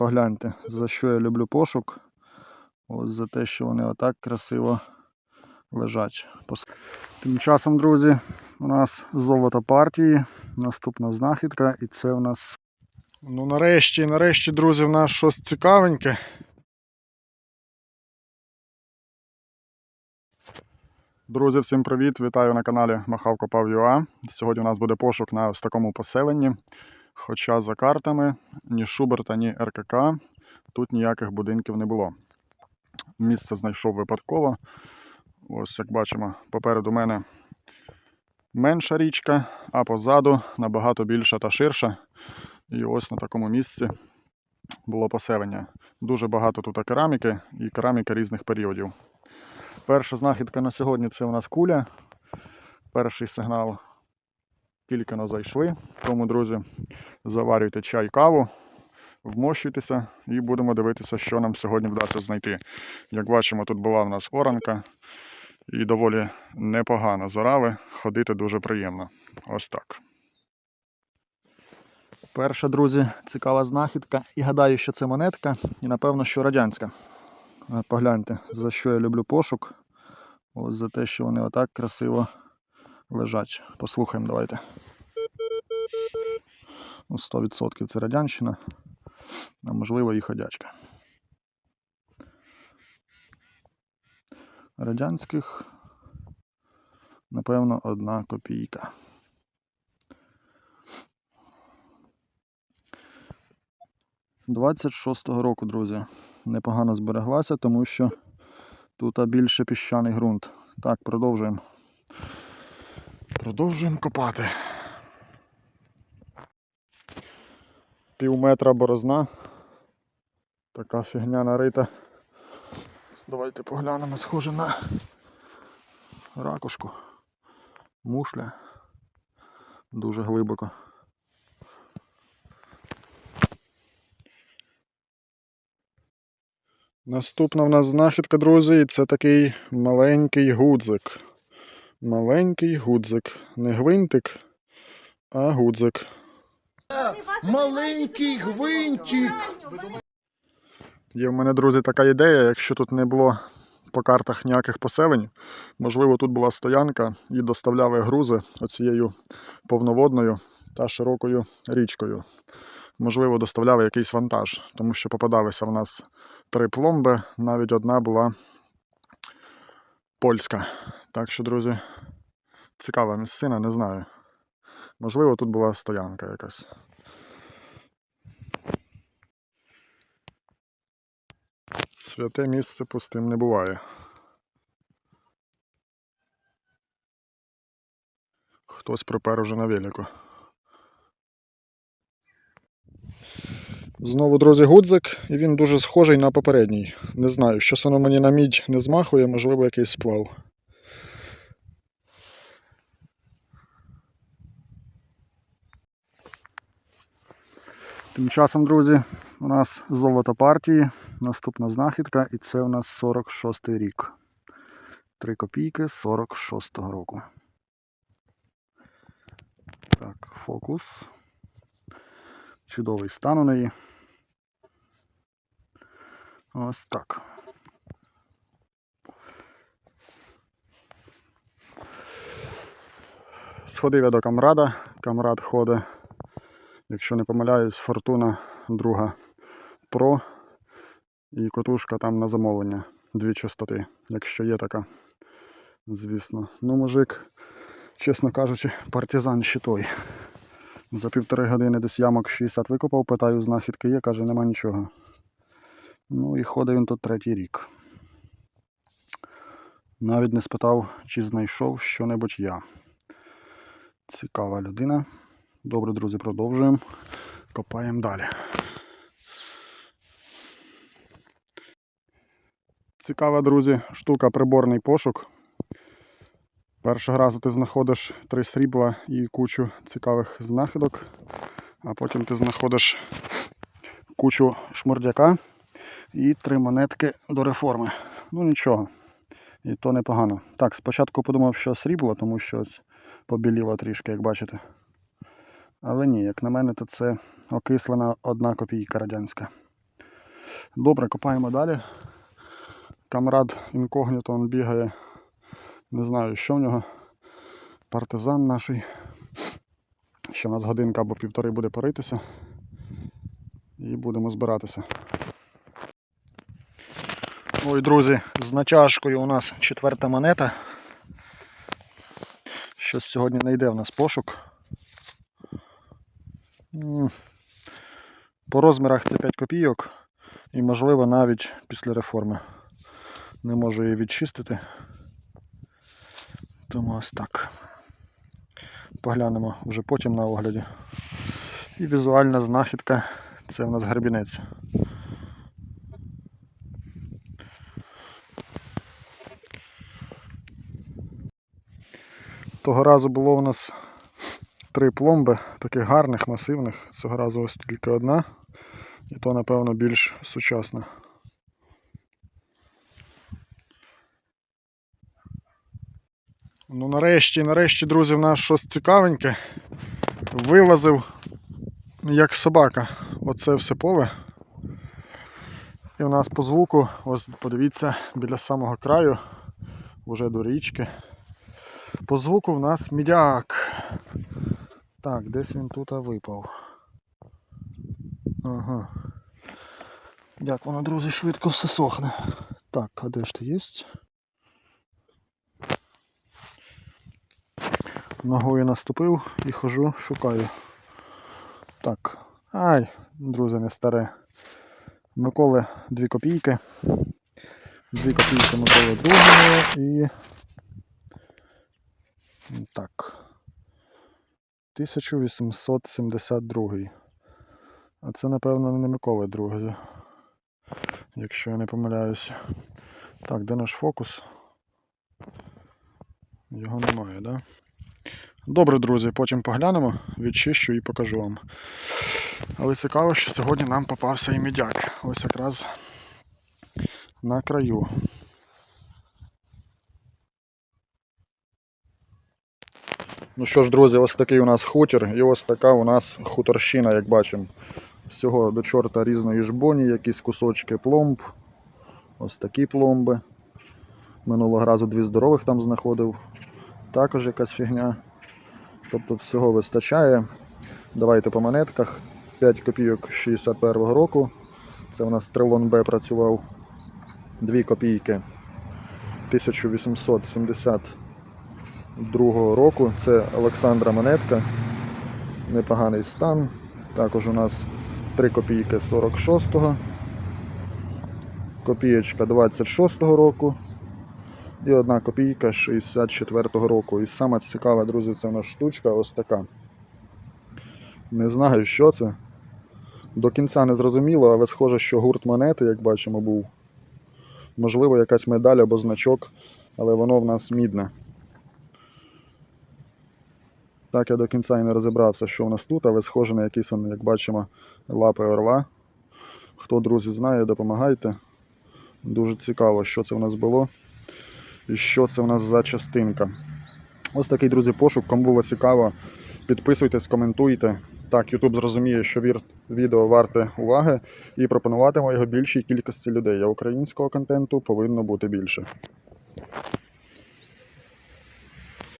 Погляньте, за що я люблю пошук. Ось за те, що вони отак красиво лежать. Тим часом, друзі, у нас золото партії. Наступна знахідка, і це у нас. Ну, нарешті, нарешті, друзі, в нас щось цікавеньке. Друзі, всім привіт! Вітаю на каналі Махав Копав ЮА. Сьогодні у нас буде пошук на ось такому поселенні. Хоча за картами ні Шуберта, ні РКК тут ніяких будинків не було. Місце знайшов випадково. Ось як бачимо, попереду мене менша річка, а позаду набагато більша та ширша. І ось на такому місці було поселення. Дуже багато тут кераміки і кераміки різних періодів. Перша знахідка на сьогодні це у нас куля. Перший сигнал тільки но зайшли. Тому, друзі, заварюйте чай, каву, вмощуйтеся і будемо дивитися, що нам сьогодні вдасться знайти. Як бачимо, тут була в нас оранка і доволі непогано зорали. Ходити дуже приємно. Ось так. Перша, друзі, цікава знахідка. І гадаю, що це монетка, і напевно, що радянська. Е, Погляньте, за що я люблю пошук. Ось за те, що вони отак красиво лежать. Послухаємо, давайте. Ну, 100% це радянщина, а можливо і ходячка. Радянських, напевно, одна копійка. Двадцять шостого року, друзі. Непогано збереглася, тому що тут більше піщаний ґрунт. Так, продовжуємо. Продовжуємо копати. Пів метра борозна. Така фігня нарита. Давайте поглянемо, схоже на ракушку. Мушля. Дуже глибоко. Наступна в нас знахідка, друзі, це такий маленький гудзик. Маленький гудзик. Не гвинтик, а гудзик. Маленький гвинтик. Є в мене, друзі, така ідея, якщо тут не було по картах ніяких поселень, можливо, тут була стоянка і доставляли грузи оцією повноводною та широкою річкою. Можливо, доставляли якийсь вантаж, тому що попадалися в нас три пломби, навіть одна була польська. Так що, друзі, цікава місцина, не знаю. Можливо, тут була стоянка якась. Святе місце пустим не буває. Хтось припер уже на велику. Знову, друзі, гудзик, і він дуже схожий на попередній. Не знаю, щось воно мені на мідь не змахує, можливо, якийсь сплав. Тим часом, друзі, у нас золото партії, наступна знахідка, і це у нас 46-й рік. 3 копійки 46-го року. Так, фокус. Чудовий стан у неї. Ось так. Сходив я до камрада. Камрад ходить, якщо не помиляюсь, фортуна друга Pro і котушка там на замовлення. Дві частоти, якщо є така, звісно. Ну, мужик, чесно кажучи, партизан ще той. За півтори години десь ямок 60 викопав, питаю, знахідки є, каже, нема нічого. Ну і ходить він тут третій рік. Навіть не спитав, чи знайшов що-небудь я. Цікава людина. Добре, друзі, продовжуємо. Копаємо далі. Цікава, друзі, штука приборний пошук. Першого разу ти знаходиш три срібла і кучу цікавих знахідок, а потім ти знаходиш кучу шмурдяка і три монетки до реформи. Ну нічого, і то непогано. Так, спочатку подумав, що срібло, тому що ось побіліло трішки, як бачите. Але ні, як на мене, то це окислена одна копійка радянська. Добре, копаємо далі. Камрад інкогніто він бігає. Не знаю, що в нього. Партизан наш. Ще в нас годинка або півтори буде поритися. І будемо збиратися. Ой, друзі, з натяжкою у нас четверта монета. Щось сьогодні не йде в нас пошук. По розмірах це 5 копійок і, можливо, навіть після реформи. Не можу її відчистити. Тому ось так. Поглянемо вже потім на огляді. І візуальна знахідка це в нас гребінець. Того разу було у нас три пломби, таких гарних, масивних. Цього разу ось тільки одна. І то, напевно, більш сучасна. Ну, нарешті, нарешті, друзі, в нас щось цікавеньке. Вилазив як собака. Оце все поле. І в нас по звуку, ось подивіться, біля самого краю, вже до річки. По звуку в нас мідяк. Так, десь він тут випав. Ага. Як воно, друзі, швидко все сохне. Так, а де ж ти є? Ногою наступив і хожу, шукаю. Так. Ай, друзі, не старе. Миколи 2 копійки. 2 копійки Миколи другого і. Так. 1872. А це, напевно, не Миколи другий. Якщо я не помиляюся. Так, де наш фокус? Його немає, так? Да? Добре, друзі, потім поглянемо, відчищу і покажу вам. Але цікаво, що сьогодні нам попався і мідяк. Ось якраз на краю. Ну що ж, друзі, ось такий у нас хутір і ось така у нас хуторщина, як бачимо. Всього до чорта різної жбоні, якісь кусочки пломб. Ось такі пломби. Минулого разу дві здорових там знаходив. Також якась фігня. Тобто всього вистачає. Давайте по монетках. 5 копійок 61-го року. Це у нас Трилон Б працював 2 копійки 1872 року. Це Олександра монетка. Непоганий стан. Також у нас 3 копійки 46-го. Копієчка 26-го року. І одна копійка 64-го року. І саме цікава, друзі, це нас штучка ось така. Не знаю, що це. До кінця не зрозуміло, але схоже, що гурт монети, як бачимо, був. Можливо, якась медаль або значок, але воно в нас мідне. Так я до кінця і не розібрався, що в нас тут, але схоже на якісь, як бачимо, лапи орла. Хто, друзі, знає, допомагайте. Дуже цікаво, що це в нас було і що це в нас за частинка. Ось такий, друзі, пошук. Кому було цікаво, підписуйтесь, коментуйте. Так, YouTube зрозуміє, що відео варте уваги і пропонуватиме його більшій кількості людей. А українського контенту повинно бути більше.